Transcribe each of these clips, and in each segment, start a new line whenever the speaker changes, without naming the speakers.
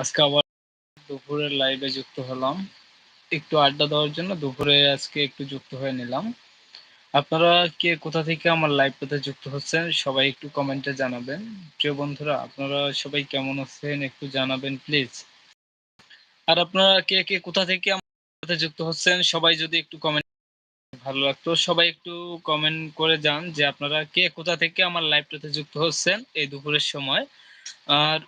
আজকে আবার দুপুরের লাইভে যুক্ত হলাম। একটু আড্ডা দেওয়ার জন্য দুপুরে আজকে একটু যুক্ত হয়ে নিলাম। আপনারা কে কোথা থেকে আমার লাইভটাতে যুক্ত হচ্ছেন, সবাই একটু কমেন্টে জানাবেন। প্রিয় বন্ধুরা, আপনারা সবাই কেমন আছেন একটু জানাবেন প্লিজ আর আপনারা কে কে কোথা থেকে আমার সাথে যুক্ত হচ্ছেন, সবাই যদি একটু কমেন্ট ভালো লাগতো, সবাই একটু কমেন্ট করে যান যে আপনারা কে কোথা থেকে আমার লাইভটাতে যুক্ত হচ্ছেন এই দুপুরের সময়। আর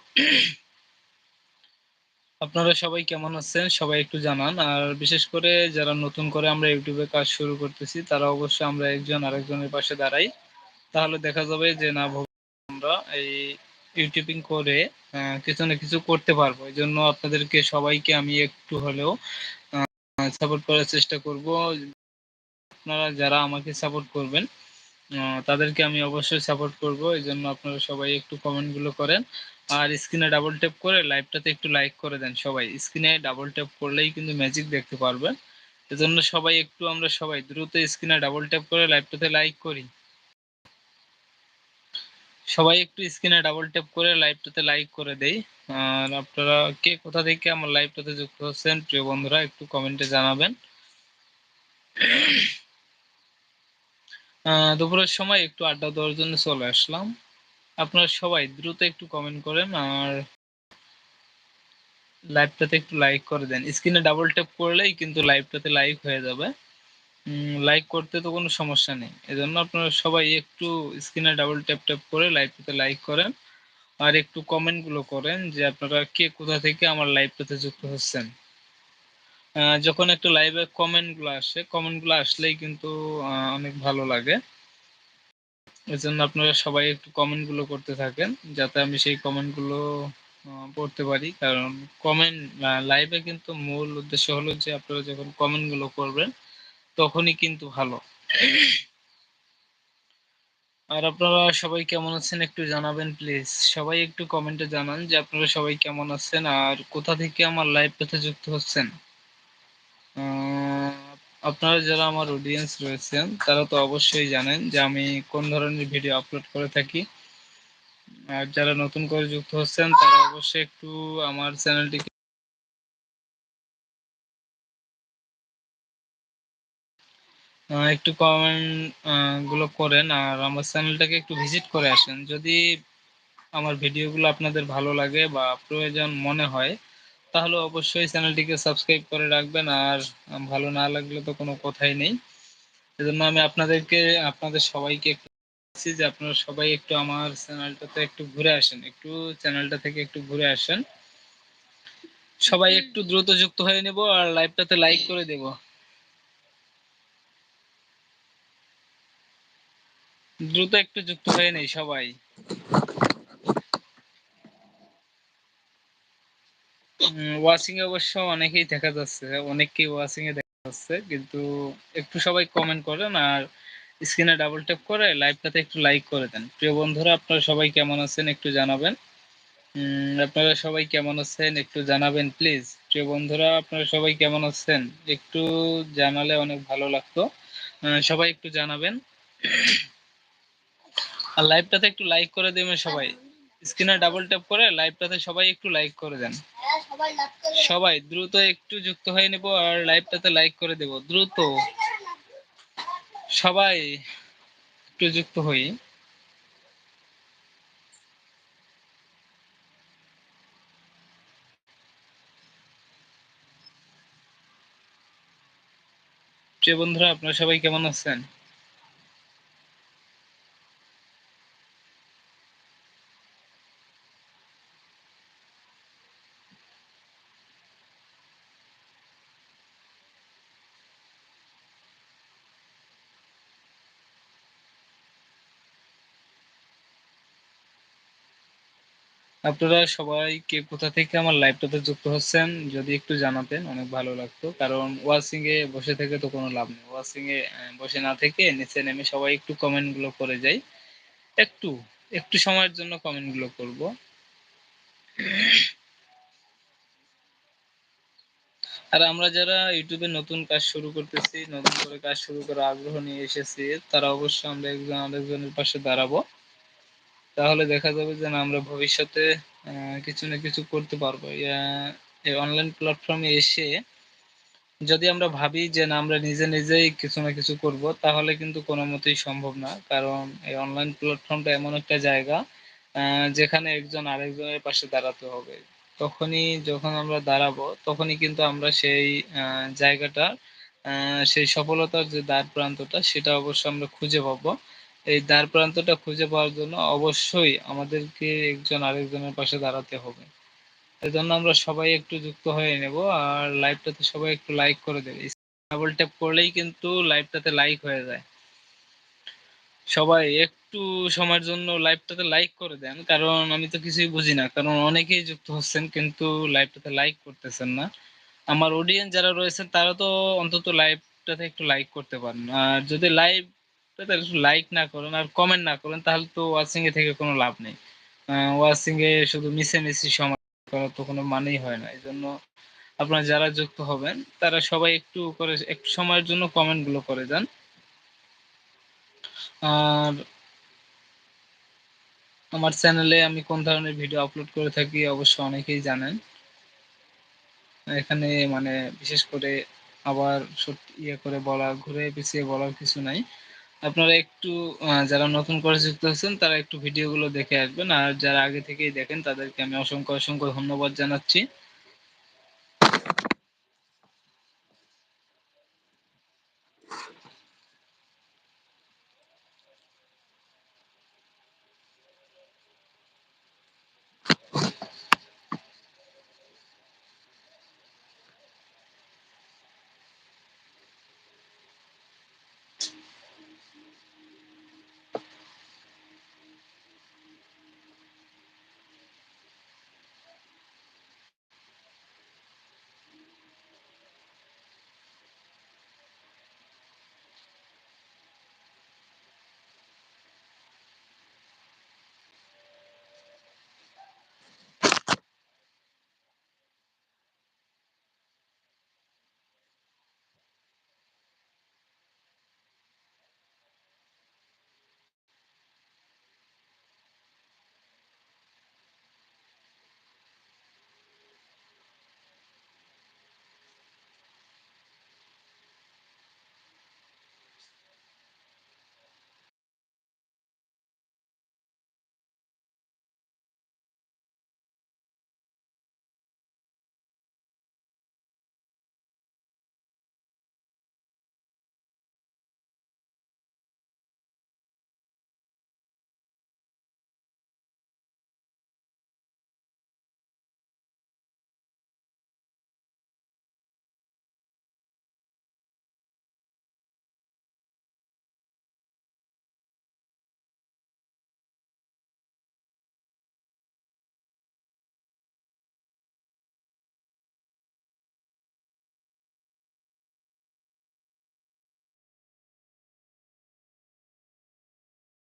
আপনারা সবাই কেমন আছেন? সবাই একটু জানান। আর বিশেষ করে যারা নতুন করে আমরা ইউটিউবে কাজ শুরু করতেছি, তারা অবশ্যই আমরা একজন আরেকজনের পাশে দাঁড়াই। তাহলে দেখা যাবে যে না আমরা এই ইউটিউবিং করে কিছু না কিছু করতে পারব। এই জন্য আপনাদেরকে সবাইকে আমি একটু হলেও সাপোর্ট করার চেষ্টা করব। আপনারা যারা আমাকে সাপোর্ট করবেন তাদেরকে আমি অবশ্যই সাপোর্ট করব। এই জন্য আপনারা সবাই একটু কমেন্টগুলো করেন। আর স্ক্রিনে ডাবল ট্যাপ করে লাইভটাতে একটু লাইক করে দেন সবাই। স্ক্রিনে ডাবল ট্যাপ করলেই কিন্তু ম্যাজিক দেখতে পারবেন। এজন্য সবাই একটু আমরা সবাই দ্রুত স্ক্রিনে ডাবল ট্যাপ করে লাইভটাতে লাইক করি। সবাই একটু স্ক্রিনে ডাবল ট্যাপ করে লাইভটাতে লাইক করে দেই। আর আপনারা কে কোথা থেকে আমার লাইভটাতে যুক্ত হচ্ছেন, প্রিয় বন্ধুরা, একটু কমেন্টে জানাবেন। দুপুরের সময় একটু আড্ডা দেওয়ার জন্য চলে আসলাম। আপনারা সবাই দ্রুত একটু কমেন্ট করেন আর লাইভটাতে একটু লাইক করে দেন। স্ক্রিনে ডাবল ট্যাপ করলেই কিন্তু লাইভটাতে লাইক হয়ে যাবে। লাইক করতে তো কোনো সমস্যা নেই। এজন্য আপনারা সবাই একটু স্ক্রিনে ডাবল ট্যাপ ট্যাপ করে লাইভটাতে লাইক করেন আর একটু কমেন্টগুলো করেন যে আপনারা কে কোথা থেকে আমার লাইভটাতে যুক্ত হচ্ছেন। যখন একটু লাইভে কমেন্টগুলো আসে কমেন্টগুলো আসলেই কিন্তু অনেক ভালো লাগে। এই জন্য আপনারা সবাই একটু কমেন্টগুলো করতে থাকেন, যাতে আমি সেই কমেন্ট কমেন্টগুলো পড়তে পারি। কারণ কমেন্ট লাইভে কিন্তু মূল উদ্দেশ্য হলো যে আপনারা যখন কমেন্টগুলো করবেন, তখনই কিন্তু ভালো। আর আপনারা সবাই কেমন আছেন একটু জানাবেন প্লিজ সবাই একটু কমেন্টে জানান যে আপনারা সবাই কেমন আছেন আর কোথা থেকে আমার লাইভ পেতে যুক্ত হচ্ছেন। আপনারা যারা আমার অডিয়েন্স রয়েছেন, তারা তো অবশ্যই জানেন যে আমি কোন ধরনের ভিডিও আপলোড করে থাকি। আর যারা নতুন করে যুক্ত হচ্ছেন, তারা অবশ্যই একটু আমার চ্যানেলটিকে একটু কমেন্টগুলো করেন আর আমার চ্যানেলটাকে একটু ভিজিট করে আসেন। যদি আমার ভিডিওগুলো আপনাদের ভালো লাগে বা প্রয়োজন মনে হয় তাহলে অবশ্যই চ্যানেলটিকে সাবস্ক্রাইব করে রাখবেন আর ভালো না লাগলে তো কোনো কথাই নেই। এজন্য আমি আপনাদেরকে আপনাদের সবাইকে একটু যে আপনারা সবাই একটু আমার চ্যানেলটাতে একটু ঘুরে আসেন একটু চ্যানেলটা থেকে একটু ঘুরে আসেন। সবাই একটু দ্রুত যুক্ত হয়ে নেব আর লাইভটাতে লাইক করে দেব। দ্রুত একটু যুক্ত হয়ে নেই সবাই। ওয়াচিং এ অবশ্য অনেকেই দেখা যাচ্ছে, অনেককেই ওয়াচিং এ দেখা যাচ্ছে, কিন্তু একটু সবাই কমেন্ট করেন আর স্ক্রিনে ডাবল ট্যাপ করে লাইভটাতে একটু লাইক করে দেন। প্রিয় বন্ধুরা, আপনারা সবাই কেমন আছেন একটু জানাবেন। আপনারা সবাই কেমন আছেন একটু জানাবেন প্লিজ প্রিয় বন্ধুরা, আপনারা সবাই কেমন আছেন? একটু জানালে অনেক ভালো লাগতো। সবাই একটু জানাবেন। আর লাইভটাতে একটু লাইক করে দেবেন সবাই। স্ক্রিনে ডাবল ট্যাপ করে লাইভটাতে সবাই একটু লাইক করে দেন। সবাই দ্রুত একটু যুক্ত হয়ে নেব আর লাইভটাতে লাইক করে দেব, দ্রুত। সবাই একটু যুক্ত হই। প্রিয় বন্ধুরা, আপনারা সবাই কেমন আছেন? আপনারা সবাই কে কোথা থেকে আমার লাইভটাতে যুক্ত হচ্ছেন, যদি একটু জানাতেন অনেক ভালো লাগতো। কারণ ওয়াচিং এ বসে থেকে তো কোনো লাভ নেই। ওয়াচিং এ বসে না থেকে নিচে নেমে সবাই একটু কমেন্টগুলো করে যাই। একটু একটু সময়ের জন্য কমেন্টগুলো করব। আর আমরা যারা ইউটিউবে নতুন কাজ শুরু করতেছি, নতুন করে কাজ শুরু করার আগ্রহ নিয়ে এসেছি, তারা অবশ্যই আমরা একজন আরেকজনের পাশে দাঁড়াবো। তাহলে দেখা যাবে যে আমরা ভবিষ্যতে কিছু না কিছু করতে পারব। এই অনলাইন প্ল্যাটফর্মে এসে যদি আমরা ভাবি যে না, আমরা নিজে নিজেই কিছু না কিছু করব, তাহলে কিন্তু কোনো মতেই সম্ভব না। কারণ এই অনলাইন প্ল্যাটফর্মটা এমন একটা জায়গা যেখানে একজন আরেকজনের পাশে দাঁড়াতে হবে। তখনই যখন আমরা দাঁড়াবো, তখনই কিন্তু আমরা সেই জায়গাটা সেই সফলতার যে দ্বার প্রান্তটা, সেটা অবশ্য আমরা খুঁজে পাবো। এই দ্বার প্রান্তটা খুঁজে পাওয়ার জন্য অবশ্যই আমাদেরকে একজন আরেকজনের পাশে দাঁড়াতে হবে। এজন্য আমরা সবাই একটু যুক্ত হয়ে নেব আর লাইভটাতে সবাই একটু লাইক করে দেবে। ডাবল ট্যাপ করলেই কিন্তু লাইভটাতে লাইক হয়ে যায়। সবাই একটু সময়ের জন্য লাইভটাতে লাইক করে দেন, কারণ আমি তো কিছুই বুঝি না, কারণ অনেকেই যুক্ত হচ্ছেন কিন্তু লাইভটাতে লাইক করতেছেন না। আমার অডিয়েন্স যারা রয়েছেন তারা তো অন্তত লাইভটাতে একটু লাইক করতে পারেন। আর যদি লাইভটাতে একটু লাইক না করেন আর কমেন্ট না করেন, তাহলে তো ওয়াচিং এ থেকে কোনো লাভ নেই। ওয়াচিং এ শুধু মিশে মিশি সময় করার তো কোনো মানেই হয় না। এই জন্য আপনারা যারা যুক্ত হবেন, তারা সবাই একটু করে, একটু সময়ের জন্য কমেন্টগুলো করে যান আর আমার চ্যানেলে আমি কোন ধরনের ভিডিও আপলোড করে থাকি অবশ্য অনেকেই জানেন। এখানে মানে বিশেষ করে আবার সত্যি ইয়ে করে বলা, ঘুরে পিছিয়ে বলার কিছু নাই। আপনারা একটু যারা নতুন করে যুক্ত হচ্ছেন তারা একটু ভিডিওগুলো দেখে আসবেন। আর যারা আগে থেকেই দেখেন, তাদেরকে আমি অসংখ্য অসংখ্য ধন্যবাদ জানাচ্ছি।